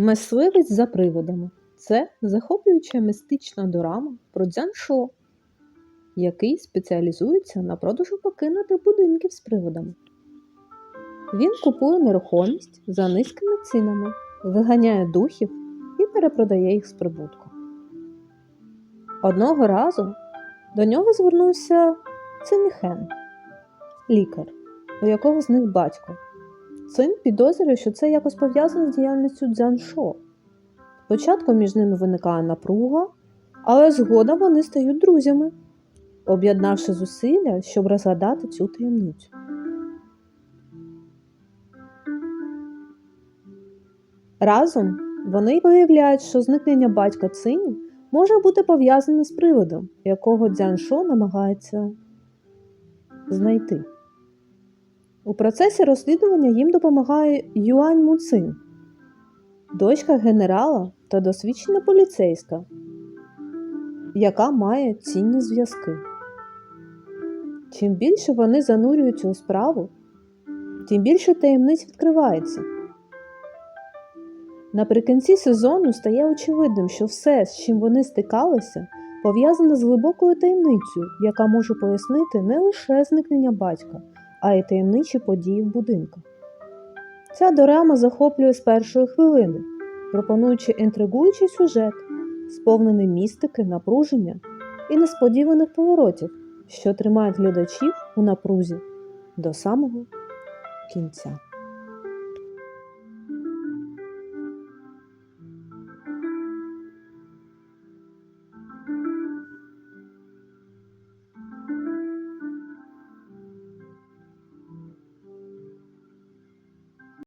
Мисливець за приводами це захоплююча містична дорама про Дзяншо, який спеціалізується на продажу покинутих будинків з приводами. Він купує нерухомість за низькими цінами, виганяє духів і перепродає їх з прибутком. Одного разу до нього звернувся Цинхен, лікар, у якого з них батько. Цин підозрює, що це якось пов'язано з діяльністю Дзяншо. Спочатку між ними виникає напруга, але згодом вони стають друзями, об'єднавши зусилля, щоб розгадати цю таємницю. Разом вони виявляють, що зникнення батька Цині може бути пов'язане з приводом, якого Дзяншо намагається знайти. У процесі розслідування їм допомагає Юань Муцин, дочка генерала та досвідчена поліцейська, яка має цінні зв'язки. Чим більше вони занурюються у справу, тим більше таємниць відкривається. Наприкінці сезону стає очевидним, що все, з чим вони стикалися, пов'язане з глибокою таємницею, яка може пояснити не лише зникнення батька, а й таємничі події в будинках. Ця дорама захоплює з першої хвилини, пропонуючи інтригуючий сюжет, сповнений містики, напруження і несподіваних поворотів, що тримають глядачів у напрузі до самого кінця.